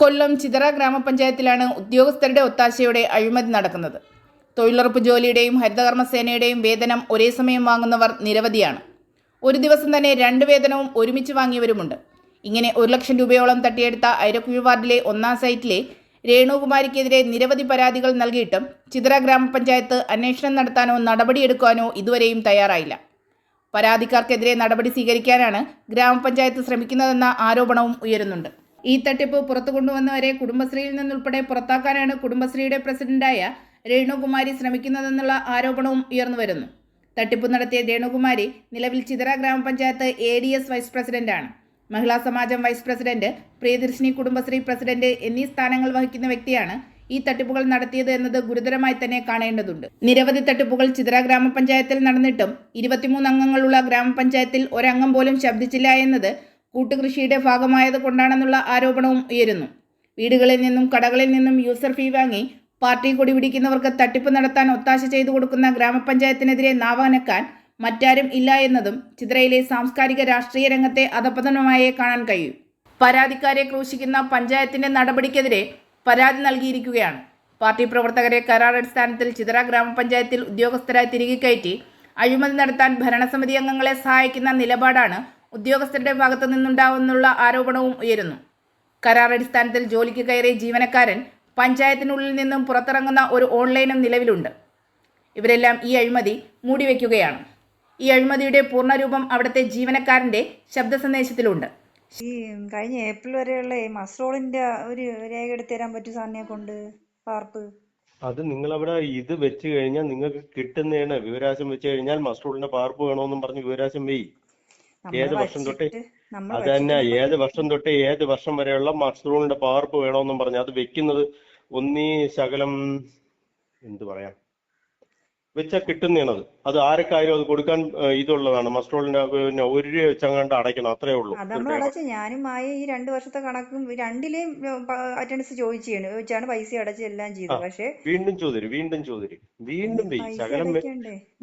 കൊല്ലം ചിതറ ഗ്രാമപഞ്ചായത്തിലാണ് ഉദ്യോഗസ്ഥരുടെ ഒത്താശയോടെ അഴിമതി നടക്കുന്നത്. തൊഴിലുറപ്പ് ജോലിയുടെയും ഹരിതകർമ്മസേനയുടെയും വേതനം ഒരേ സമയം വാങ്ങുന്നവർ നിരവധിയാണ്. ഒരു ദിവസം തന്നെ രണ്ട് വേതനവും ഒരുമിച്ച് വാങ്ങിയവരുമുണ്ട്. ഇങ്ങനെ ഒരു ലക്ഷം രൂപയോളം തട്ടിയെടുത്ത ഐരക്കുഴി വാർഡിലെ ഒന്നാം സൈറ്റിലെ രേണുകുമാരിക്കെതിരെ നിരവധി പരാതികൾ നൽകിയിട്ടും ചിതറ ഗ്രാമപഞ്ചായത്ത് അന്വേഷണം നടത്താനോ നടപടിയെടുക്കാനോ ഇതുവരെയും തയ്യാറായില്ല. പരാതിക്കാർക്കെതിരെ നടപടി സ്വീകരിക്കാനാണ് ഗ്രാമപഞ്ചായത്ത് ശ്രമിക്കുന്നതെന്ന ആരോപണവും ഉയരുന്നുണ്ട്. ഈ തട്ടിപ്പ് പുറത്തു കൊണ്ടുവന്നവരെ കുടുംബശ്രീയിൽ നിന്നുൾപ്പെടെ പുറത്താക്കാനാണ് കുടുംബശ്രീയുടെ പ്രസിഡന്റായ രേണുകുമാരി ശ്രമിക്കുന്നതെന്നുള്ള ആരോപണവും ഉയർന്നു വരുന്നു. തട്ടിപ്പ് നടത്തിയ രേണുകുമാരി നിലവിൽ ചിതറ ഗ്രാമപഞ്ചായത്ത് എ ഡി എസ് വൈസ് പ്രസിഡന്റാണ്. മഹിളാ സമാജം vice president Priyadarshini Kudumbashree president എന്നീ സ്ഥാനങ്ങൾ വഹിക്കുന്ന വ്യക്തിയാണ് ഈ തട്ടിപ്പുകൾ നടത്തിയത് എന്നത് ഗുരുതരമായി തന്നെ കാണേണ്ടതുണ്ട്. നിരവധി തട്ടിപ്പുകൾ ചിതറ ഗ്രാമപഞ്ചായത്തിൽ നടന്നിട്ടും ഇരുപത്തിമൂന്ന് അംഗങ്ങളുള്ള ഗ്രാമപഞ്ചായത്തിൽ ഒരംഗം പോലും ശബ്ദിച്ചില്ല എന്നത് കൂട്ടുകൃഷിയുടെ ഭാഗമായത് കൊണ്ടാണെന്നുള്ള ആരോപണവും ഉയരുന്നു. വീടുകളിൽ നിന്നും കടകളിൽ നിന്നും യൂസർ ഫീ വാങ്ങി പാർട്ടി കൊടി പിടിക്കുന്നവർക്ക് തട്ടിപ്പ് നടത്താൻ ഒത്താശ ചെയ്തു കൊടുക്കുന്ന ഗ്രാമപഞ്ചായത്തിനെതിരെ നാവാനക്കാൻ മറ്റാരും ഇല്ല എന്നതും ചിത്രയിലെ സാംസ്കാരിക രാഷ്ട്രീയ രംഗത്തെ അധപതനമായേ കാണാൻ കഴിയും. പരാതിക്കാരെ ക്രൂശിക്കുന്ന പഞ്ചായത്തിന്റെ നടപടിക്കെതിരെ പരാതി നൽകിയിരിക്കുകയാണ്. പാർട്ടി പ്രവർത്തകരെ കരാർ അടിസ്ഥാനത്തിൽ ചിതറ ഗ്രാമപഞ്ചായത്തിൽ ഉദ്യോഗസ്ഥരായി തിരികെ കയറ്റി അഴിമതി നടത്താൻ ഭരണസമിതി അംഗങ്ങളെ സഹായിക്കുന്ന നിലപാടാണ് ഉദ്യോഗസ്ഥരുടെ ഭാഗത്തു നിന്നുണ്ടാവുന്നുള്ള ആരോപണവും ഉയരുന്നു. കരാറടിസ്ഥാനത്തിൽ ജോലിക്ക് കയറിയ ജീവനക്കാരൻ പഞ്ചായത്തിനുള്ളിൽ നിന്നും പുറത്തിറങ്ങുന്ന ഒരു ഓൺലൈനും നിലവിലുണ്ട്. ഇവരെല്ലാം ഈ അഴിമതി മൂടിവെക്കുകയാണ്. ഈ അഴിമതിയുടെ പൂർണരൂപം അവിടുത്തെ ജീവനക്കാരന്റെ ശബ്ദ സന്ദേശത്തിലുണ്ട് ഈ കഴിഞ്ഞ ഏപ്രിൽ വരെയുള്ള ഈ മസ്റോളിന്റെ ഒരു രേഖ എടുത്തു തരാൻ പറ്റും സാറിനെ കൊണ്ട് പാർപ്പ്. അത് നിങ്ങൾ അവിടെ ഇത് വെച്ച് കഴിഞ്ഞാൽ നിങ്ങൾക്ക് കിട്ടുന്നതാണ്. വിവരാശം വെച്ച് കഴിഞ്ഞാൽ മസ്റോളിന്റെ പാർപ്പ് വേണമെന്നും പറഞ്ഞ് വിവരാശം വെയ്. നമ്മൾ ഏത് വർഷം തൊട്ട് അത് തന്നെ ഏത് വർഷം തൊട്ട് ഏത് വർഷം വരെയുള്ള മഷ്റൂമിന്റെ പകർപ്പ് വേണമെന്നും പറഞ്ഞു അത് വെക്കുന്നത് ഒന്നീ ശകലം എന്ത് പറയാം? വെച്ചാൽ കിട്ടുന്നതാണത് അത്. അത് അത് കൊടുക്കാൻ ഇതുള്ളതാണ്. മസ്ട്രോളിന്റെ പിന്നെ ഒരു രൂപ വെച്ചങ്ങാണ്ട് അടയ്ക്കണം അത്രേ ഉള്ളൂ. നമ്മൾ അടച്ച ഞാനും മായ ഈ രണ്ട് വർഷത്തെ കണക്കും രണ്ടിലെയും അറ്റൻഡൻസ് ചോദിച്ചാണ് ചോദിച്ചാണ് പൈസ അടച്ച് എല്ലാം ചെയ്തത്. പക്ഷേ വീണ്ടും ചോദ്യം വീണ്ടും ചോദ്യം വീണ്ടും ശകലം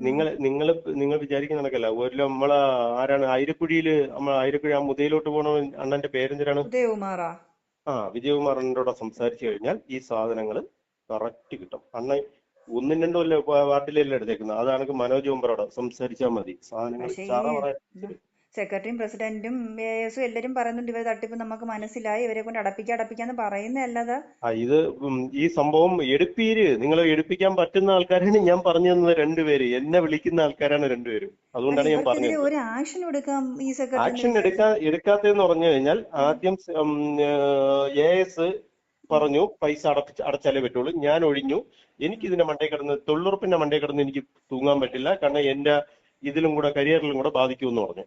നിങ്ങൾ നിങ്ങൾ നിങ്ങൾ വിചാരിക്കുന്ന കണക്കല്ല. ഒരു നമ്മളെ ആരാണ് ആയിരക്കുഴിയിൽ നമ്മളെ ആയിരക്കുഴി ആ മുതയിലോട്ട് പോണ അണ്ണന്റെ പേരെന്തിനാണ്? ഉദയകുമാറാ. ആ വിജയകുമാർ അണ്ണനോട് സംസാരിച്ചു കഴിഞ്ഞാൽ ഈ സാധനങ്ങൾ കറക്റ്റ് കിട്ടും. അണ്ണൻ ഒന്നും രണ്ടും അല്ല വാർഡിലല്ലേ എടുത്തേക്കുന്നത് അതാണ് മനോജ് കുമ്പറോട് സംസാരിച്ചാൽ മതി സാധനങ്ങൾ ചറ പറയാൻ സെക്രട്ടറിയും പ്രസിഡന്റും എസും എല്ലാരും പറയുന്നുണ്ട് ഇവരെ തട്ടിപ്പ് നമുക്ക് മനസ്സിലായി ഇവരെ കൊണ്ട് അടപ്പിക്കാം അടപ്പിക്കാന്ന് പറയുന്നതല്ലത് ആ ഇത് ഈ സംഭവം എടുപ്പീര് നിങ്ങളെ എടുപ്പിക്കാൻ പറ്റുന്ന ആൾക്കാരാണ് ഞാൻ പറഞ്ഞു തന്നത് രണ്ടുപേര് എന്നെ വിളിക്കുന്ന ആൾക്കാരാണ് രണ്ടുപേരും അതുകൊണ്ടാണ് ഞാൻ പറഞ്ഞത് ഒരു ആക്ഷൻ എടുക്കാം ഈ ആക്ഷൻ സെക്രട്ടറി എടുക്കാ എടുക്കാത്തതെന്ന് പറഞ്ഞു കഴിഞ്ഞാൽ ആദ്യം എ എസ് പറഞ്ഞു പൈസ അടപ്പിച്ച് അടച്ചാലേ പറ്റുള്ളൂ. ഞാൻ ഒഴിഞ്ഞു. എനിക്ക് ഇതിന്റെ മണ്ടേ കിടന്ന് തൊഴിലുറപ്പിന്റെ മണ്ടേ കിടന്ന് എനിക്ക് തൂങ്ങാൻ പറ്റില്ല. കാരണം എന്റെ ഇതിലും കൂടെ കരിയറിലും കൂടെ ബാധിക്കുമെന്ന് പറഞ്ഞു.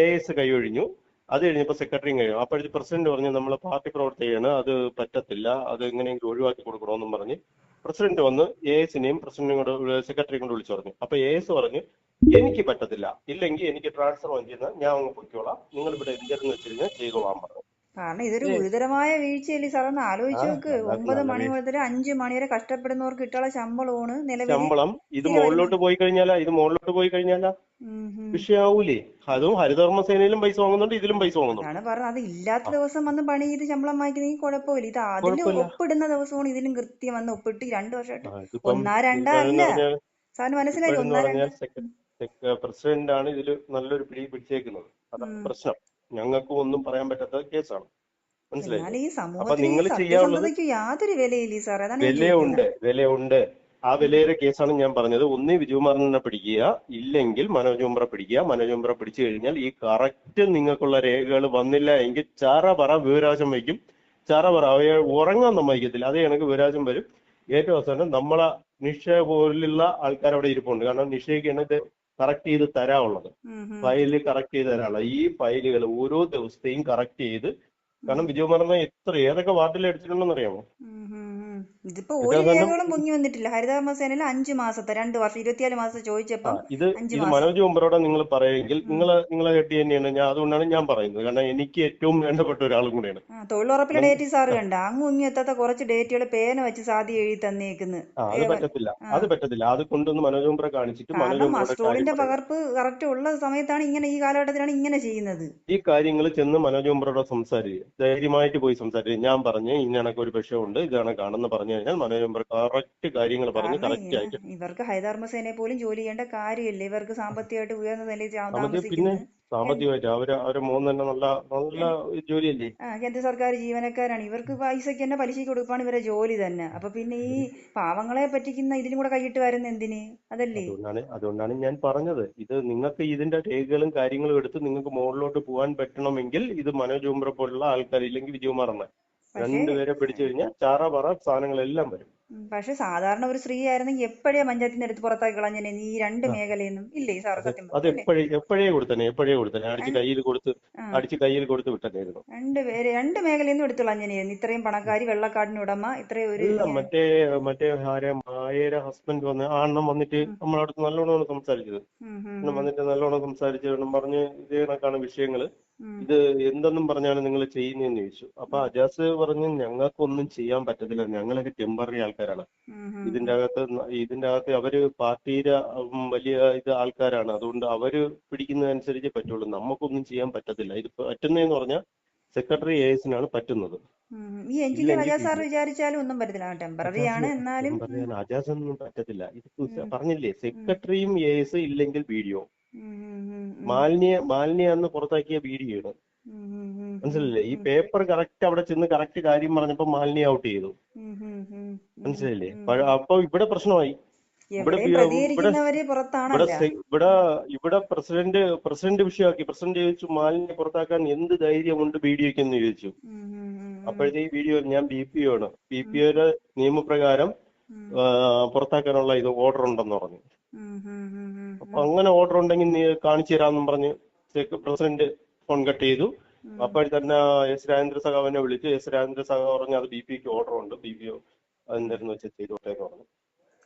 എ എസ് കൈയൊഴിഞ്ഞു അത് കഴിഞ്ഞപ്പോൾ സെക്രട്ടറിയും കഴിയും അപ്പോഴത്തെ പ്രസിഡന്റ് പറഞ്ഞു നമ്മൾ പാർട്ടി പ്രവർത്തകയാണ് അത് പറ്റത്തില്ല അത് എങ്ങനെയെങ്കിലും ഒഴിവാക്കി കൊടുക്കണമെന്നും പറഞ്ഞ് പ്രസിഡന്റ് വന്ന് എ എസിനെയും പ്രസിഡന്റിനെയും കൂടെ സെക്രട്ടറിയും കൊണ്ട് വിളിച്ചു പറഞ്ഞു. അപ്പൊ എ എസ് പറഞ്ഞു എനിക്ക് പറ്റത്തില്ല. ഇല്ലെങ്കിൽ എനിക്ക് ട്രാൻസ്ഫർ ചെയ്യുന്ന ഞാൻ അങ്ങ് പൊയ്ക്കോളാം. നിങ്ങൾ ഇവിടെ എന്തെന്ന് വെച്ച് കഴിഞ്ഞാൽ ചെയ്തോളാൻ പറഞ്ഞു. കാരണം ഇതൊരു ഗുരുതരമായ വീഴ്ചയല്ലേ സാർ? ഒന്ന് ആലോചിച്ച് നോക്ക്. ഒമ്പത് മണി മുതൽ അഞ്ച് മണി വരെ കഷ്ടപ്പെടുന്നവർക്ക് കിട്ടാനുള്ള ശമ്പളമാണ് നിലവിൽ ശമ്പളം ഇത് മോളിലോട്ട് മുകളിലോട്ട് പോയി കഴിഞ്ഞാലാ? ഇത് മുകളിലോട്ട് പോയി കഴിഞ്ഞാലാ. വിഷയാവൂലേ? അതും ഹരിതകർമ്മസേനയിലും പൈസ വാങ്ങുന്നുണ്ട് ഇതിലും പൈസ വാങ്ങുന്നുണ്ട്. അതാണ് പറഞ്ഞത്. അത് ഇല്ലാത്ത ദിവസം വന്ന് പണി ചെയ്ത് ശമ്പളം വാങ്ങിക്കുന്നെങ്കിൽ കുഴപ്പമില്ല. ഇത് അതിന്. ഒപ്പിടുന്ന ദിവസമാണ് ഇതിലും കൃത്യം വന്ന് ഒപ്പിട്ട് രണ്ടു വർഷമായിട്ട്. ഒന്നാ രണ്ടാ അല്ല. സാറിന് മനസ്സിലായി? ഒന്നാ രണ്ടാ സെക്ര- സെക്ര- പ്രസിഡന്റ് ആണ് ഇതിൽ നല്ലൊരു പിടി പിടിച്ചേക്കുന്നത്. അതാണ്. പ്രശ്നം. ഞങ്ങൾക്ക് ഒന്നും പറയാൻ പറ്റാത്ത കേസാണ്. മനസ്സിലായി അപ്പൊ നിങ്ങൾ ചെയ്യാനുള്ളത് യാതൊരു വിലയുണ്ട് വിലയുണ്ട്. ആ വിലയുടെ കേസാണ് ഞാൻ പറഞ്ഞത്. ഒന്നേ വിജയകുമാറിനെ പിടിക്കുക ഇല്ലെങ്കിൽ മനോജ് കുമ്പ്ര പിടിക്കുക. മനോജ് കുമ്പ്ര പിടിച്ചു കഴിഞ്ഞാൽ ഈ കറക്റ്റ് നിങ്ങൾക്കുള്ള രേഖകൾ വന്നില്ല എങ്കിൽ ചാറ പറ വിവരാശം വയ്ക്കും. ചാറ പറ ഉറങ്ങാൻ സമ്മതിക്കത്തില്ല. അതേ കണക്ക് വിവരാശം വരും. ഏറ്റവും അവസാനം നമ്മളെ നിഷ പോലുള്ള ആൾക്കാർ അവിടെ ഇരിപ്പുണ്ട്. കാരണം നിഷയ്ക്കാണ് ഇത് കറക്റ്റ് ചെയ്ത് തരാനുള്ളത് ഫയലിൽ. ഫയൽ കറക്റ്റ് ചെയ്ത് തരാനുള്ളത് ഈ ഫയലുകൾ ഓരോ ദിവസത്തെയും കറക്റ്റ് ചെയ്ത് കാരണം വിജയകുമാറിനെ എത്ര ഏതൊക്കെ വാർഡിൽ എടുത്തിട്ടുണ്ടെന്ന് അറിയാമോ. ഇതിപ്പോ ഇത് ഒരു രേഖകളും പൊങ്ങി വന്നിട്ടില്ല. ഹരിതാമസേനയിൽ അഞ്ച് മാസത്തെ രണ്ട് വർഷം ഇരുപത്തിനാല് മാസം ചോദിച്ചപ്പോ ഇത് ഇത് മനോജ് കുമ്പറോടെ നിങ്ങൾ പറയുമെങ്കിൽ നിങ്ങൾ നിങ്ങളെ കെട്ടി തന്നെയാണ്. ഞാൻ അതുകൊണ്ടാണ് ഞാൻ പറയുന്നത്. കാരണം എനിക്ക് ഏറ്റവും വേണ്ടപ്പെട്ട ഒരാളും കൂടിയാണ്. ആ തൊഴിലുറപ്പിലെ ഡേറ്റ് സാറ് ആ. കണ്ട. അങ്ങും മുങ്ങി എത്താത്ത കുറച്ച് ഡേറ്റുകൾ പേന വെച്ച് സാധി എഴുതി തന്നേക്കുന്നു. ആ, അത് പറ്റത്തില്ല. അത് പറ്റത്തില്ല. അത് കൊണ്ടൊന്ന് മനോജ് മുമ്പറെ കാണിച്ചിട്ട് മനോജ് മസ്ട്രോളിന്റെ പകർപ്പ് കറക്റ്റ് ഉള്ള സമയത്താണ് ഇങ്ങനെ ഈ കാലഘട്ടത്തിലാണ് ഇങ്ങനെ ചെയ്യുന്നത്. ഈ കാര്യങ്ങൾ ചെന്ന് മനോജ് കുമ്പറോടെ സംസാരിക്കുക ധൈര്യമായിട്ട് പോയി സംസാരിക്കുക ഞാൻ പറഞ്ഞു കണക്ക് ഒരു വിഷയമുണ്ട്. ഇതാണ് കാണുന്ന പറഞ്ഞു കഴിഞ്ഞാൽ മനോരമ കറക്റ്റ് കാര്യങ്ങൾ പറഞ്ഞ് കറക്റ്റ് ആയിട്ട് ഇവർക്ക് ഹൈദർമസേനെ പോലും ജോലി ചെയ്യേണ്ട കാര്യമില്ല. ഇവർക്ക് സാമ്പത്തികമായിട്ട് ഉയർന്ന നിലയിൽ പിന്നെ സാമ്പത്തികമായിട്ട് അവർ അവരെ മൂന്ന് തന്നെ നല്ല നല്ല ജോലിയല്ലേ? കേന്ദ്ര സർക്കാർ ജീവനക്കാരാണ്. ഇവർക്ക് പൈസക്ക് തന്നെ പലിശ കൊടുക്കുകയാണ് ഇവരെ ജോലി തന്നെ. അപ്പൊ പിന്നെ ഈ പാവങ്ങളെ പറ്റിക്കുന്ന ഇതിലും കൂടെ കൈയിട്ട് വരുന്ന എന്തിന്? അതല്ലേ? അതുകൊണ്ടാണ് അതുകൊണ്ടാണ് ഞാൻ പറഞ്ഞത്. ഇത് നിങ്ങൾക്ക് ഇതിന്റെ രേഖകളും കാര്യങ്ങളും എടുത്ത് നിങ്ങൾക്ക് മുകളിലോട്ട് പോകാൻ പറ്റണമെങ്കിൽ ഇത് മനോജ് ഉംബ്ര പോലുള്ള ആൾക്കാർ ഇല്ലെങ്കിൽ വിജയകുമാറാണ് പക്ഷേ രണ്ടുപേരെ പിടിച്ചു കഴിഞ്ഞാൽ ചാറ പറ സാധനങ്ങളെല്ലാം വരും. പക്ഷെ സാധാരണ ഒരു സ്ത്രീ ആയിരുന്നെങ്കിൽ എപ്പോഴേ പഞ്ചായത്തിന്റെ അടുത്ത് പുറത്താക്കി കളഞ്ഞനെ? ഈ രണ്ട് മേഖലയെന്നും ഇല്ലേ സാർ സത്യം അത് എപ്പോഴേ എപ്പോഴേ കൊടുത്തനെ എപ്പോഴേ കൊടുത്തനെ? അടിച്ച് രണ്ട് കയ്യിൽ കൊടുത്ത് അടിച്ച് കയ്യിൽ കൊടുത്ത് വിട്ടനായിരുന്നു രണ്ട് പേര് രണ്ട് മേഖലയിൽ നിന്നും എടുത്തു കളഞ്ഞനായിരുന്നു ഇത്രയും പണക്കാരി വെള്ളക്കാടിന് ഉടമ ഇത്രയും ഒരു മറ്റേ മറ്റേ ആരെ മായയുടെ ഹസ്ബൻഡ് വന്ന് ആ വന്നിട്ട് നമ്മളടുത്ത് നല്ലോണം സംസാരിച്ചത്. വന്നിട്ട് നല്ലോണം സംസാരിച്ചു പറഞ്ഞു ഇതേ കണക്കാണ് വിഷയങ്ങൾ. ഇത് എന്തെന്നും പറഞ്ഞാണ് നിങ്ങൾ ചെയ്യുന്നതെന്ന് ചോദിച്ചു. അപ്പൊ അജാസ് പറഞ്ഞു ഞങ്ങൾക്കൊന്നും ചെയ്യാൻ പറ്റത്തില്ല. ഞങ്ങളൊക്കെ ടെമ്പററി ആൾക്കാരാണ്. ഇതിന്റെ അകത്ത് ഇതിന്റെ അകത്ത് അവർ പാർട്ടിയുടെ വലിയ ഇത് ആൾക്കാരാണ്. അതുകൊണ്ട് അവർ പിടിക്കുന്നതനുസരിച്ച് പറ്റുള്ളൂ. നമുക്കൊന്നും ചെയ്യാൻ പറ്റത്തില്ല. ഇത് പറ്റുന്നതെന്ന് പറഞ്ഞാൽ സെക്രട്ടറി എ എസിനാണ് പറ്റുന്നത്. ഈ എഞ്ചിനീയർ അജാസ് സാർ വിചാരിച്ചാലും ഒന്നും പറ്റത്തില്ല. ടെമ്പററി ആണ് എന്നാലും അജാസ് ഒന്നും പറ്റത്തില്ല. ഇത് പറഞ്ഞില്ലേ? സെക്രട്ടറിയും എ എസ് ഇല്ലെങ്കിൽ വീഡിയോ. മാലിന്യ മാലിന്യ അന്ന് പുറത്താക്കിയ വീഡിയോ ആണ് ഉം, ഉം, ഉം, ഉം, മനസ്സിലല്ലേ ഈ പേപ്പർ കറക്റ്റ് അവിടെ ചെന്ന് കറക്റ്റ് കാര്യം പറഞ്ഞപ്പോ മാലിന്യ ഔട്ട് ചെയ്തു. ഉം, അപ്പൊ ഇവിടെ പ്രശ്നമായി. ഇവിടെ ഇവിടെ ഇവിടെ ഇവിടെ പ്രസിഡന്റ് പ്രസിഡന്റ് വിഷയമാക്കി. പ്രസിഡന്റ് ചോദിച്ചു മാലിന്യം പുറത്താക്കാൻ എന്ത് ധൈര്യമുണ്ട് ബി ഡി എന്ന് ചോദിച്ചു. അപ്പോഴത്തെ ഈ വീഡിയോ ഞാൻ ബി പി ഒ ആണ് ബി പി ഒയുടെ നിയമപ്രകാരം പുറത്താക്കാനുള്ള ഇത് ഓർഡർ ഉണ്ടെന്ന് പറഞ്ഞു. അപ്പൊ അങ്ങനെ ഓർഡർ ഉണ്ടെങ്കിൽ നീ കാണിച്ചു തരാമെന്നും പറഞ്ഞ് പ്രസിഡന്റ് ഫോൺ കട്ട് ചെയ്തു. അപ്പോൾ തന്നെ എസ് രാജേന്ദ്ര സഖാവിനെ വിളിച്ചു. എസ് രാജേന്ദ്ര സഖാവ് പറഞ്ഞു അത് ബി പിക്ക് ഓർഡർ ഉണ്ട്. ബി പി ഒ അതെന്തായിരുന്നു വെച്ചാൽ ചെയ്തോട്ടെ പറഞ്ഞു.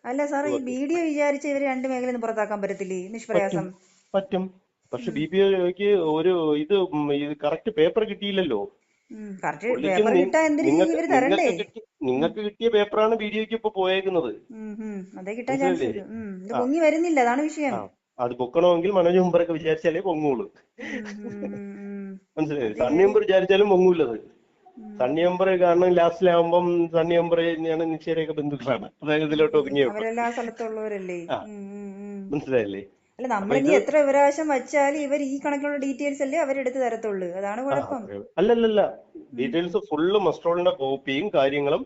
അല്ല സാർ ഈ വീഡിയോ ബി ഡി ഒ വിചാരിച്ച ഇവർ രണ്ട് മേഖലയിൽ പുറത്താക്കാൻ പറ്റത്തില്ലേ? നിഷ്പ്രയാസം. പറ്റും. പക്ഷെ ബി പി ഒക്ക് ഒരു ഇത് കറക്റ്റ് പേപ്പർ കിട്ടിയില്ലല്ലോ. കറക്റ്റ് പേപ്പർ കിട്ടാൻ എന്തിനു ഇവർ തരണ്ടേ? നിങ്ങൾക്ക് കിട്ടിയ പേപ്പറാണ് ഒക്ക് ഇപ്പൊ പോയേക്കുന്നത്. അതേ കിട്ടാൻ ചാൻസ് മനസ്സിലല്ലേ ഇത് പൊങ്ങി വരുന്നില്ല. അതാണ് വിഷയം. അത് പൊക്കണമെങ്കിൽ മനോജ് മുമ്പറൊക്കെ വിചാരിച്ചാലേ പൊങ്ങുള്ളൂ. മനസ്സിലായി സണ്ണി മുമ്പർ വിചാരിച്ചാലും പൊങ്ങൂല്ലത്. സണ്ണി മുമ്പർ കാരണം ലാസ്റ്റിലാവുമ്പം സണ്ണി മുമ്പർ തന്നെയാണ് നിശ്ചയരേഖ ബന്ധുക്കളാണ്. അതായത് ഇതിലോട്ട് ഉം. ഒതുങ്ങി സ്ഥലത്തുള്ളവരല്ലേ? ആ. ഉം, ഉം, ഉം. മനസ്സിലായില്ലേ? അല്ല നമ്മൾ ഇനി എത്ര പ്രാവശ്യം വച്ചാലും ഇവർ ഈ കണക്കിലുള്ള ഡീറ്റെയിൽസ് അല്ലേ അവരെടുത്ത് തരത്തുള്ളൂ. അതാണ് കുഴപ്പം. അല്ലല്ലല്ല. ഡീറ്റെയിൽസ് ഫുള്ള് മസ്ട്രോളിന്റെ കോപ്പിയും കാര്യങ്ങളും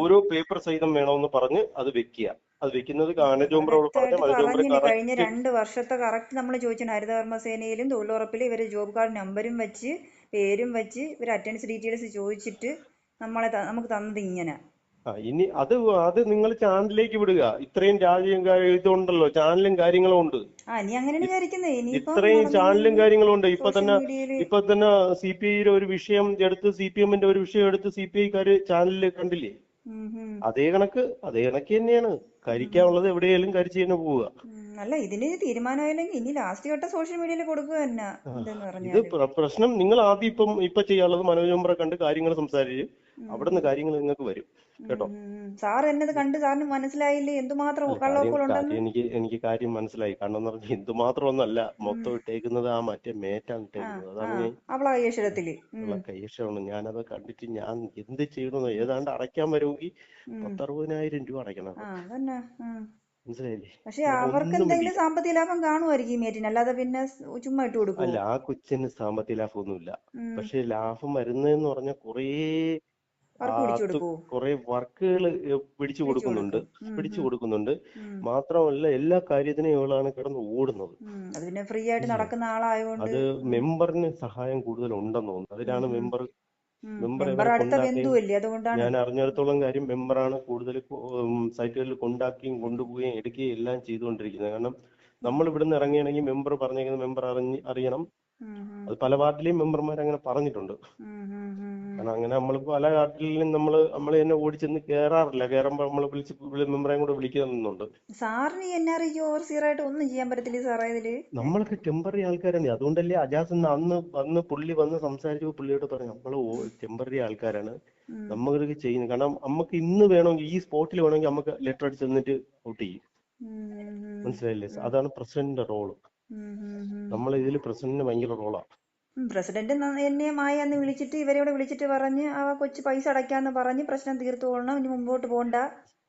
ഓരോ പേപ്പർ സഹിതം വേണമെന്ന് പറഞ്ഞ് അത് വെക്കുക. അത് വെക്കുന്നത് കഴിഞ്ഞ രണ്ട് വർഷത്തെ കറക്റ്റ് നമ്മൾ ചോദിച്ചിട്ടുണ്ട് ഹരിതകർമ്മസേനയിലും തൊഴിലുറപ്പിലും ഇവർ ജോബ് കാർഡ് നമ്പരും വെച്ച് പേരും വെച്ച് ഇവർ അറ്റൻഡൻസ് ഡീറ്റെയിൽസ് ചോദിച്ചിട്ട് നമ്മളെ നമുക്ക് തന്നത് ഇങ്ങനെ. ഇനി അത് അത് നിങ്ങൾ ചാനലിലേക്ക് വിടുക. ഇത്രയും രാജ്യം ഇതുണ്ടല്ലോ ചാനലും കാര്യങ്ങളും ഉണ്ട്. ഇത്രയും ചാനലും കാര്യങ്ങളും ഉണ്ട് ഇപ്പൊ തന്നെ ഇപ്പൊ തന്നെ സി പി ഐയുടെ ഒരു വിഷയം എടുത്ത് സി പി എമ്മിന്റെ ഒരു വിഷയം എടുത്ത് സി പി ഐക്കാര് ചാനലിൽ കണ്ടില്ലേ? അതേ കണക്ക് അതേ കണക്ക് തന്നെയാണ്. കരിക്കാനുള്ളത് എവിടെയെങ്കിലും കരിച്ചു തന്നെ പോവുക. അല്ല ഇതിന് തീരുമാനമായില്ലെങ്കിൽ ഇനി ലാസ്റ്റ് ഘട്ടം സോഷ്യൽ മീഡിയയിൽ കൊടുക്കുക തന്നെ ഇത് പ്രശ്നം നിങ്ങൾ ആദ്യം ഇപ്പം ഇപ്പൊ ചെയ്യാനുള്ളത് മനോജ് മെമ്പറെ കണ്ട് കാര്യങ്ങൾ സംസാരിച്ച് അവിടുന്ന് കാര്യങ്ങൾ നിങ്ങൾക്ക് വരും. കേട്ടോ. സാർ എന്നത് കണ്ട് സാറിന് മനസ്സിലായില്ലേ? എന്തുമാത്രം കാര്യം എനിക്ക് എനിക്ക് കാര്യം മനസ്സിലായി. കാരണം എന്ന് പറഞ്ഞാൽ എന്തുമാത്രം ഒന്നല്ല മൊത്തം ഇട്ടേക്കുന്നത് ആ മറ്റേ മേറ്റാണ് ഇട്ടേക്കുന്നത്. അതാണ് അവളെ കൈയക്ഷരത്തിൽ ഞാൻ ഉം, ഞാനത് കണ്ടിട്ട് ഞാൻ എന്ത് ചെയ്യണമെന്ന് ഏതാണ്ട് അടയ്ക്കാൻ വരുമെങ്കിൽ. പത്തറുപതിനായിരം രൂപ അടയ്ക്കണം പക്ഷെ അവർക്ക് എന്തെങ്കിലും സാമ്പത്തിക ലാഭം കാണുമായിരിക്കും ഈ മേറ്റിന്. അല്ലാതെ പിന്നെ ചുമ്മാ ഇട്ട് കൊടുക്കും അല്ല ആ കൊച്ചിന് സാമ്പത്തിക ലാഭം ഒന്നുമില്ല പക്ഷെ ലാഭം വരുന്നതെന്ന് പറഞ്ഞാൽ കുറേ കുറെ വർക്കുകൾ പിടിച്ചു കൊടുക്കുന്നുണ്ട്. പിടിച്ചു കൊടുക്കുന്നുണ്ട്. മാത്രമല്ല എല്ലാ കാര്യത്തിനും ഇവളാണ് കിടന്ന് ഓടുന്നത്. ഫ്രീ ആയിട്ട് നടക്കുന്ന ആളായതുകൊണ്ട് അത് മെമ്പറിന് സഹായം കൂടുതൽ ഉണ്ടെന്ന് തോന്നുന്നു. അതിലാണ് മെമ്പർ മെമ്പർ ഞാൻ അറിഞ്ഞിടത്തോളം കാര്യം മെമ്പറാണ് കൂടുതൽ സൈറ്റുകളിൽ കൊണ്ടാക്കുകയും കൊണ്ടുപോവുകയും എടുക്കുകയും എല്ലാം ചെയ്തുകൊണ്ടിരിക്കുന്നത്. കാരണം നമ്മൾ ഇവിടുന്ന് ഇറങ്ങിയാണെങ്കിൽ മെമ്പർ പറഞ്ഞേക്കുന്നത് മെമ്പർ അറിഞ്ഞ് അറിയണം. അത് പല വാർഡിലെയും മെമ്പർമാർ അങ്ങനെ പറഞ്ഞിട്ടുണ്ട്. കാരണം അങ്ങനെ നമ്മൾ പല പാർട്ടിയിലും നമ്മൾ നമ്മൾ തന്നെ ഓടിച്ചെന്ന് കേറാറില്ല കേറുമ്പോ നമ്മൾ വിളിച്ച് വിളി- മെമ്പറേയും കൂടെ വിളിക്കുന്നുണ്ട് സാറിന് എൻ ആർ ഐക്ക് ആയിട്ട് ഒന്നും ചെയ്യാൻ പറ്റത്തില്ല സാറേ ഇതിൽ നമ്മളൊക്കെ ടെമ്പററി ആൾക്കാരാണ് അതുകൊണ്ടല്ലേ അജാസ് അന്ന് വന്ന് പുള്ളി വന്ന് സംസാരിച്ചപ്പോൾ പുള്ളിയോട് പറഞ്ഞു നമ്മൾ ടെമ്പററി ആൾക്കാരാണ്. നമ്മൾക്ക് ചെയ്യുന്നത് കാരണം നമുക്ക് ഇന്ന് വേണമെങ്കിൽ ഈ സ്പോട്ടിൽ വേണമെങ്കിൽ നമുക്ക് ലെറ്റർ അടിച്ച് തന്നിട്ട് ഔട്ട് ചെയ്യും. മനസ്സിലായില്ലേ അതാണ് പ്രസിഡന്റിന്റെ റോൾ. നമ്മൾ ഇതിൽ പ്രസിഡന്റിന് ഭയങ്കര റോളാ. പ്രസിഡന്റ് എന്നെ മായ എന്ന് വിളിച്ചിട്ട് ഇവരെ കൂടെ വിളിച്ചിട്ട് പറഞ്ഞ് ആ കൊച്ചു പൈസ അടയ്ക്കാന്ന് പറഞ്ഞ് പ്രശ്നം തീർത്തുകൊള്ളണം ഇനി മുമ്പോട്ട് പോണ്ട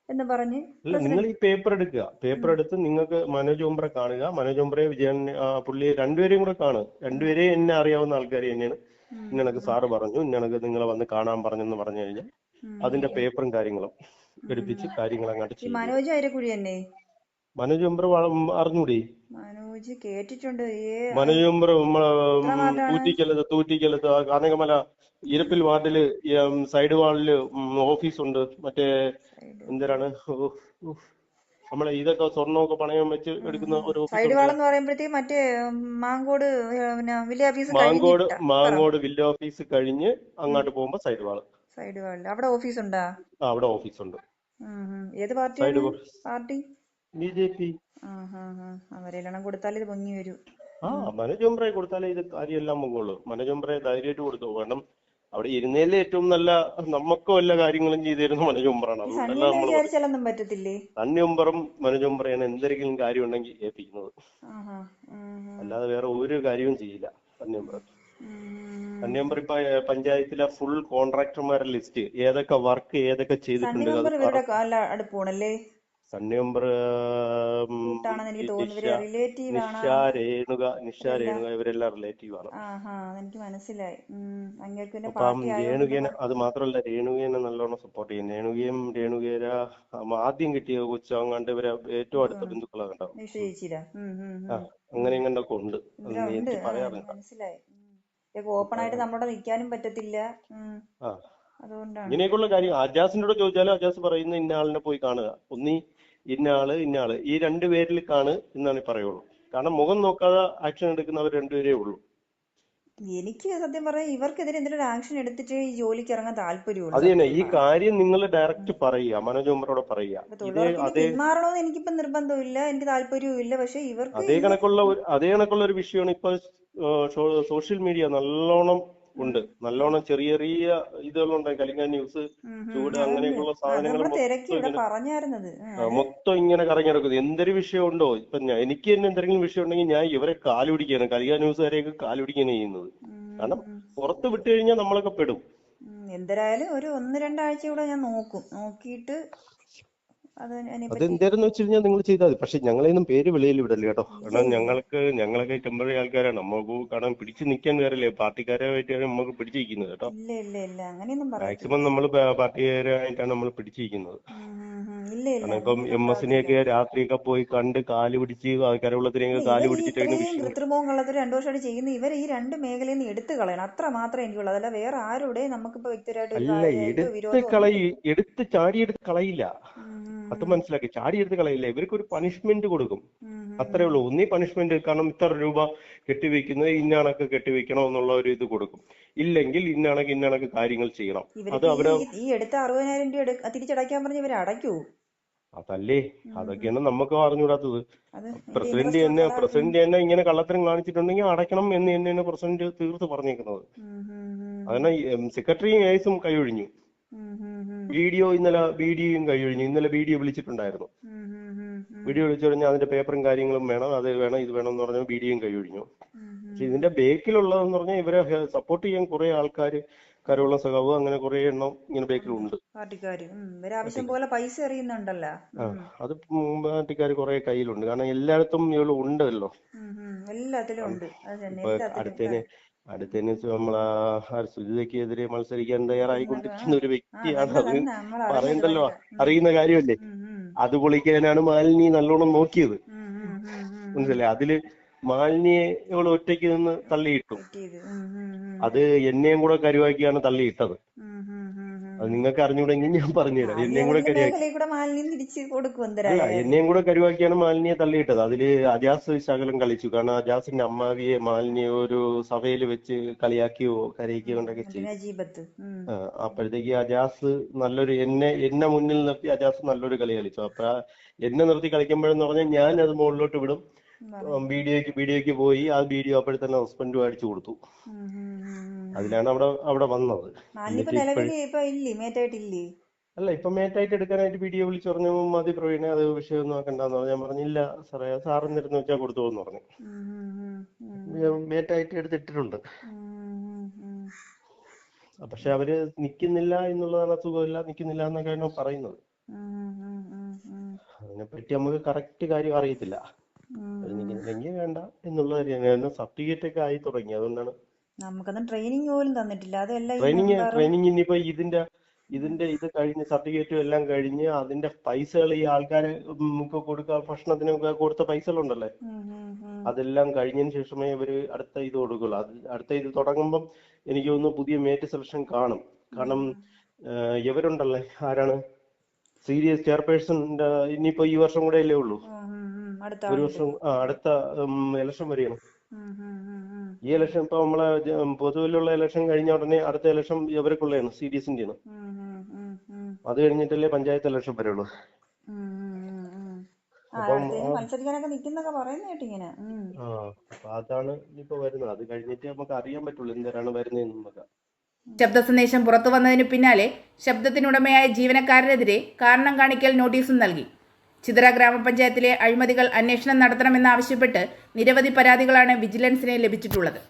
എന്ന് പറഞ്ഞ് നിങ്ങൾ ഈ പേപ്പർ എടുക്കുക പേപ്പർ എടുത്ത് നിങ്ങൾക്ക് മനോജ് ഉംബ്ര കാണുക. മനോജ് ഉംബ്രയെ വിജയൻ പുള്ളി രണ്ടുപേരെയും കൂടെ കാണുക രണ്ടുപേരെയും എന്നെ അറിയാവുന്ന ആൾക്കാർ തന്നെയാണ്. ഇന്നണക്ക് സാറ് പറഞ്ഞു. ഇന്നണക്ക് നിങ്ങളെ വന്ന് കാണാൻ പറഞ്ഞെന്ന് പറഞ്ഞു കഴിഞ്ഞാൽ. അതിന്റെ പേപ്പറും കാര്യങ്ങളും എടുപ്പിച്ച് കാര്യങ്ങൾ അങ്ങോട്ട് മനോജ് അയരക്കുഴി തന്നെ മനോജ് വ- അറിഞ്ഞൂടി? മനോജ് കേട്ടിട്ടുണ്ട്. മനയും തൂറ്റിക്കലത്ത് തൂറ്റിക്കലത്ത് കാനകമല ഇരപ്പിൽ വാർഡിൽ സൈഡ് വാർഡിൽ ഓഫീസ് ഉണ്ട്. മറ്റേ എന്തിനാണ്? ഓ, നമ്മളെ ഇതൊക്കെ സ്വർണമൊക്കെ പണയം വെച്ച് എടുക്കുന്ന ഒരു സൈഡ് വാൾ എന്ന് പറയുമ്പോഴത്തേക്ക് മറ്റേ മാങ്കോട് പിന്നെ village office Mankode Mankode village office കഴിഞ്ഞ് അങ്ങോട്ട് പോകുമ്പോ സൈഡ് വാൾ. സൈഡ് വാളിൽ അവിടെ ഓഫീസ് ഉണ്ടാ? ആ അവിടെ ഓഫീസ് ഉണ്ട്. ഏത് സൈഡ് പാർട്ടിയാണ് പാർട്ടി? B J P. അവരെല്ലാം കൊടുത്താൽ ഇത് പൊങ്ങി വരും. ആ മനോജ് ഉംബ്രയെ കൊടുത്താലേ ഇത് കാര്യമെല്ലാം പൊങ്ങുള്ളൂ. മനോജ് ഉംബ്രയെ ധൈര്യമായിട്ട് കൊടുത്തു. കാരണം അവിടെ ഇരുന്നതിലെ ഏറ്റവും നല്ല നമുക്ക് വല്ല കാര്യങ്ങളും ചെയ്തു മനജുംബ്രാണ് മനോജ് വിചാരിച്ചാലൊന്നും പറ്റത്തില്ലേ? സണ്ണി ഉംബറും മനോജ് ഉംബ്രയാണ് എന്തെങ്കിലും കാര്യം ഉണ്ടെങ്കിൽ ഏൽപ്പിക്കുന്നത് അല്ലാതെ വേറെ ഒരു കാര്യവും ചെയ്യില്ല സണ്ണി ഉംബ്ര ഉം. സണ്ണി ഉംബർ ഇപ്പൊ പഞ്ചായത്തിലെ ഫുൾ കോൺട്രാക്ടർമാരുടെ ലിസ്റ്റ് ഏതൊക്കെ വർക്ക് ഏതൊക്കെ ചെയ്തിട്ടുണ്ട് അത് മെമ്പർ ഇവരുടെ കാല അടുപ്പാണല്ലേ സണ്ണി ഉംബർ കൂട്ടാണെന്ന് എനിക്ക് തോന്നുന്നു. ഇവർ റിലേറ്റീവ് ആണ്? നിഷ രേണുക നിഷ രേണുക ഇവരെല്ലാം റിലേറ്റീവ് ആണ്. എനിക്ക് മനസ്സിലായി. അപ്പം രേണുകേനെ അത് മാത്രമല്ല രേണുകേനെ നല്ലോണം സപ്പോർട്ട് ചെയ്യും. രേണുകയും രേണുകേര ആദ്യം കിട്ടിയ കൊച്ചങ്ങാണ്ട് ഇവരെ ഏറ്റവും അടുത്ത ബന്ധുക്കളാ കണ്ടോ നിഷ ചേച്ചിരാ ഉം ഉം ആ ഉം അങ്ങനെ ഇങ്ങണ്ടൊക്കെ ഉണ്ട്. ഉം. ഓപ്പൺ ആയിട്ട് നമ്മുടെ നിൽക്കാനും പറ്റത്തില്ല. ഇങ്ങനെയൊക്കെയുള്ള കാര്യം അജാസിനോട് ചോദിച്ചാലും അജാസ് പറയുന്ന ഇന്ന ആളിനെ പോയി കാണുക. ഒന്നി ഇന്ന ആൾ ഇന്ന ആൾ ഈ രണ്ടു പേരിൽ കാണ് എന്നാണ് ഈ പറയുള്ളൂ. കാരണം മുഖം നോക്കാതെ ആക്ഷൻ എടുക്കുന്നവർ രണ്ടുപേരേ ഉള്ളൂ. എനിക്ക് സത്യം പറയാം ഇവർക്കെതിരെ എന്തെങ്കിലും ആക്ഷൻ എടുത്തിട്ട് ഈ ജോലിക്ക് ഇറങ്ങാൻ താല്പര്യമുള്ളൂ. അത് തന്നെ. ഈ കാര്യം നിങ്ങൾ ഡയറക്റ്റ് പറയുക. മനോജ് ഉമ്മറോട് പറയുക. പിന്മാറണമെന്ന് എനിക്കിപ്പം നിർബന്ധമില്ല. എനിക്ക് താല്പര്യവും ഇല്ല. പക്ഷെ ഇവർക്ക് അതേ കണക്കുള്ള അതേ കണക്കുള്ള ഒരു വിഷയമാണ് ഇപ്പൊ സോഷ്യൽ മീഡിയ നല്ലോണം ഉണ്ട്. നല്ലോണം ചെറിയ ചെറിയ ഇതുകളുണ്ട് കലിങ്ക ന്യൂസ് ചൂട്. അങ്ങനെയൊക്കെയുള്ള സാധനങ്ങൾ മൊത്തം ഇങ്ങനെ പറഞ്ഞായിരുന്നത്. ഉം, ആ, മൊത്തം ഇങ്ങനെ കറങ്ങി നടക്കുന്നത് എന്തൊരു വിഷയം ഉണ്ടോ ഇപ്പൊ എനിക്ക് തന്നെ എന്തെങ്കിലും വിഷയം ഉണ്ടെങ്കിൽ ഞാൻ ഇവരെ കാലുപിടിക്കുകയാണ് കലിക ന്യൂസുകാരെയൊക്കെ കാലുപിടിക്കുകയാണ് ചെയ്യുന്നത്. കാരണം പുറത്ത് വിട്ടു കഴിഞ്ഞാൽ നമ്മളൊക്കെ പെടും. എന്തരായാലും ഒരു ഒന്ന് രണ്ടാഴ്ച കൂടെ ഞാൻ നോക്കും. നോക്കിയിട്ട് അത് അത് അതിനെപ്പറ്റി എന്തായിരുന്നു വെച്ച് കഴിഞ്ഞാൽ നിങ്ങൾ ചെയ്താൽ മതി. പക്ഷെ ഞങ്ങളെയൊന്നും പേര് വെളിയിൽ വിടല്ലേ കേട്ടോ. കാരണം ഞങ്ങൾക്ക് ഞങ്ങളൊക്കെ ടെമ്പററി ആൾക്കാരാണ്. നമുക്ക് കാരണം പിടിച്ചു നിൽക്കാൻ കയറില്ലേ പാർട്ടിക്കാരായിട്ടാണ് നമുക്ക് പിടിച്ചിരിക്കുന്നത് കേട്ടോ. മാക്സിമം നമ്മൾ പാർട്ടിക്കാരായിട്ടാണ് നമ്മൾ പിടിച്ചിരിക്കുന്നത് കാരണം ഇപ്പം എം എസിനെയൊക്കെ രാത്രിയൊക്കെ പോയി കണ്ട് കാൽ പിടിച്ച് കരവുള്ളത്തിനെയൊക്കെ കാൽ ഇവർ ഈ പിടിച്ചിട്ട് അതിന് ഇത്രയും വിഷയം കൃത്രിമവും കള്ളത്തരം രണ്ടു വർഷമായിട്ട് ചെയ്യുന്ന ഇവരെ ഈ രണ്ട് മേഖലയിൽ നിന്ന് എടുത്തു കളയണം. അത്ര മാത്രമേ എനിക്കുള്ളൂ. അതല്ല വേറെ ആരുടെ നമുക്കിപ്പോ വ്യക്തിപരമായിട്ട് എടുത്ത് കളയി എടുത്ത് ചാടിയെടുത്ത് കളയില്ല. ഉം, ഉം, അത് മനസ്സിലാക്കി. ചാടി എടുത്ത് കളയില്ല? ഇവർക്ക് ഒരു പണിഷ്മെന്റ് കൊടുക്കും. അത്രേ ഉള്ളൂ. ഒന്നീ പണിഷ്മെന്റ് കാരണം ഇത്ര രൂപ കെട്ടിവെക്കുന്നത് ഇന്നണക്ക് കെട്ടിവെക്കണം എന്നുള്ള ഒരു ഇത് കൊടുക്കും. ഇല്ലെങ്കിൽ ഇന്നണക്ക് ഇന്നണക്ക് കാര്യങ്ങൾ ചെയ്യണം. അത് അവർ ഈ എടുത്ത അറുപതിനായിരം രൂപ തിരിച്ചടയ്ക്കാൻ പറഞ്ഞ് ഇവർ അടയ്ക്കൂ. അതല്ലേ? അതൊക്കെയാണ് നമുക്ക് ഇതിന്റെ പ്രസിഡന്റ് തന്നെ പ്രസിഡന്റ് തന്നെ ഇങ്ങനെ കള്ളത്തരം കാണിച്ചിട്ടുണ്ടെങ്കിൽ അടയ്ക്കണം എന്ന് തന്നെയാണ് പ്രസിഡന്റ് തീർത്ത് പറഞ്ഞേക്കുന്നത്. അതിനാ സെക്രട്ടറിയും ഏസും കൈയൊഴിഞ്ഞു ഉം, ഒ ഇന്നലെ വീഡിയോ ഇന്നലെ വീഡിയോയും കഴിഞ്ഞു. ഇന്നലെ വീഡിയോ വിളിച്ചിട്ടുണ്ടായിരുന്നു. ഒ വിളിച്ചിട്ടുണ്ടായിരുന്നു ബി ഡി വീഡിയോ വിളിച്ചു കഴിഞ്ഞാൽ അതിന്റെ പേപ്പറും കാര്യങ്ങളും വേണം അത് വേണം ഇത് വേണം എന്ന് പറഞ്ഞാൽ വീഡിയോയും കൈയൊഴിഞ്ഞു ഉം, ഉം. പക്ഷെ ഇതിന്റെ ബേക്കിലുള്ളതെന്ന് പറഞ്ഞാൽ ഇവരെ സപ്പോർട്ട് ചെയ്യാൻ കുറെ ആൾക്കാർ കരുള്ള സഖാവ് അങ്ങനെ കുറെ എണ്ണം ഇങ്ങനെ ബേക്കിലുണ്ട്. ആവശ്യം പോലെ പൈസ എറിയുന്നുണ്ടല്ലോ. അത് പാർട്ടിക്കാർ കുറെ കയ്യിലുണ്ട്. കാരണം എല്ലായിടത്തും ഇവൾ ഉണ്ടല്ലോ. എല്ലാത്തിലും ഉണ്ട്. എല്ലാത്തിലും അടുത്തതിന് അടുത്തതിന് നമ്മളാ സുജിതയ്ക്കെതിരെ മത്സരിക്കാൻ തയ്യാറായിക്കൊണ്ടിരിക്കുന്ന ഒരു വ്യക്തിയാണ് അത് പറയണ്ടല്ലോ അറിയുന്ന കാര്യമല്ലേ? അത് പൊളിക്കാനാണ് മാലിനി നല്ലോണം നോക്കിയത്. മനസ്സിലായി? അതിൽ മാലിനിയെ ഇവൾ ഒറ്റയ്ക്ക് നിന്ന് തള്ളിയിട്ടു. അത് എന്നെയും കൂടെ കരുവാക്കിയാണ് തള്ളിയിട്ടത്. അത് നിങ്ങൾക്ക് അറിഞ്ഞൂടെങ്കിൽ ഞാൻ പറഞ്ഞുതരാം. എന്നെയും കൂടെ അല്ല എന്നെയും കൂടെ കരുവാക്കിയാണ് മാലിനിയെ തള്ളിയിട്ടത്. അതിൽ അജാസ് ശകലം കളിച്ചു. കാരണം അജാസിന്റെ അമ്മാവിയെ മാലിനിയെ ഒരു സഭയിൽ വെച്ച് കളിയാക്കിയോ കരയിക്കുകയോ കൊണ്ടൊക്കെ ചെയ്തു അപ്പോഴത്തേക്ക് അജാസ് നല്ലൊരു എന്നെ എന്നെ മുന്നിൽ നിർത്തി അജാസ് നല്ലൊരു കളി കളിച്ചു. അപ്പൊ എന്നെ നിർത്തി കളിക്കുമ്പോഴെന്ന് പറഞ്ഞാൽ ഞാൻ അത് മുകളിലോട്ട് വിടും. ഉം, വീഡിയോക്ക് വീഡിയോയ്ക്ക് പോയി ആ വീഡിയോ അപ്പോഴത്തന്നെ ഹസ്ബൻഡും അടിച്ചു കൊടുത്തു. അതിലാണ് അവിടെ അവിടെ വന്നത്. അല്ല ഇപ്പൊ മേറ്റായിട്ട് എടുക്കാനായിട്ട് വീഡിയോ വിളിച്ചു പറഞ്ഞു മതി പ്രവീണെ അത് വിഷയമൊന്നും ആക്കണ്ടെന്ന് പറഞ്ഞു. ഞാൻ പറഞ്ഞില്ല സാറേ സാറിന്നിരുന്ന് വെച്ചാൽ പറഞ്ഞു. ഉം, ഉം, ഞാൻ മേറ്റായിട്ട് എടുത്തിട്ടിട്ടുണ്ട്. പക്ഷെ അവർ നിക്കുന്നില്ല എന്നുള്ളതാണ് അസുഖമില്ല നിക്കുന്നില്ല എന്നൊക്കെയാണ് പറയുന്നത്. അതിനെപ്പറ്റി നമുക്ക് കറക്റ്റ് കാര്യം അറിയത്തില്ല. വേണ്ട എന്നുള്ള സർട്ടിഫിക്കറ്റ് ഒക്കെ ആയി തുടങ്ങി. അതുകൊണ്ടാണ് നമുക്കൊന്നും ട്രെയിനിങ് പോലും തന്നിട്ടില്ല. അതെല്ലാം ട്രെയിനിങ് ട്രെയിനിങ് ഇനിയിപ്പോ ഇതിന്റെ ഇതിന്റെ ഇത് കഴിഞ്ഞ് സർട്ടിഫിക്കറ്റും എല്ലാം കഴിഞ്ഞ് അതിന്റെ പൈസകൾ ഈ ആൾക്കാര് നമുക്ക് കൊടുക്കുക ഭക്ഷണത്തിനൊക്കെ കൊടുത്ത പൈസകളുണ്ടല്ലേ. അതെല്ലാം കഴിഞ്ഞതിന് ശേഷമേ ഇവർ അടുത്ത ഇത് കൊടുക്കുള്ളൂ. അത് അടുത്ത ഇത് തുടങ്ങുമ്പം എനിക്ക് തോന്നുന്നു പുതിയ മേറ്റ് സെലക്ഷൻ കാണും. കാരണം ഇവരുണ്ടല്ലേ? ആരാണ്? സീരിയസ് ചെയർപേഴ്സണിന്റെ ഇനിയിപ്പോ ഈ വർഷം കൂടെ അല്ലേ ഉള്ളൂ. ഒരു വർഷം ആ അടുത്ത ഇലക്ഷൻ വരികയാണ്. ഈ ഇലക്ഷൻ ഇപ്പൊ നമ്മളെ പൊതുവിലുള്ള ഇലക്ഷൻ കഴിഞ്ഞ ഉടനെ അടുത്ത ഇലക്ഷൻ ഇവർക്കുള്ളതാണ് സി ഡി ഉം, ഉം. അത് കഴിഞ്ഞിട്ടല്ലേ പഞ്ചായത്ത് ഇലക്ഷൻ വരുള്ളൂ. അതാണ് ഇനിയിപ്പോ വരുന്നത്. അത് കഴിഞ്ഞിട്ട് നമുക്ക് അറിയാൻ പറ്റുള്ളൂ എന്തിനാണ് വരുന്നതെന്ന് നമുക്ക്. ശബ്ദ സന്ദേശം പുറത്തു വന്നതിന് പിന്നാലെ ശബ്ദത്തിനുടമയായ ജീവനക്കാരനെതിരെ കാരണം കാണിക്കൽ നോട്ടീസും നൽകി. ചിതറ ഗ്രാമപഞ്ചായത്തിലെ അഴിമതികൾ അന്വേഷണം നടത്തണമെന്നാവശ്യപ്പെട്ട് നിരവധി പരാതികളാണ് വിജിലൻസിന് ലഭിച്ചിട്ടുള്ളത്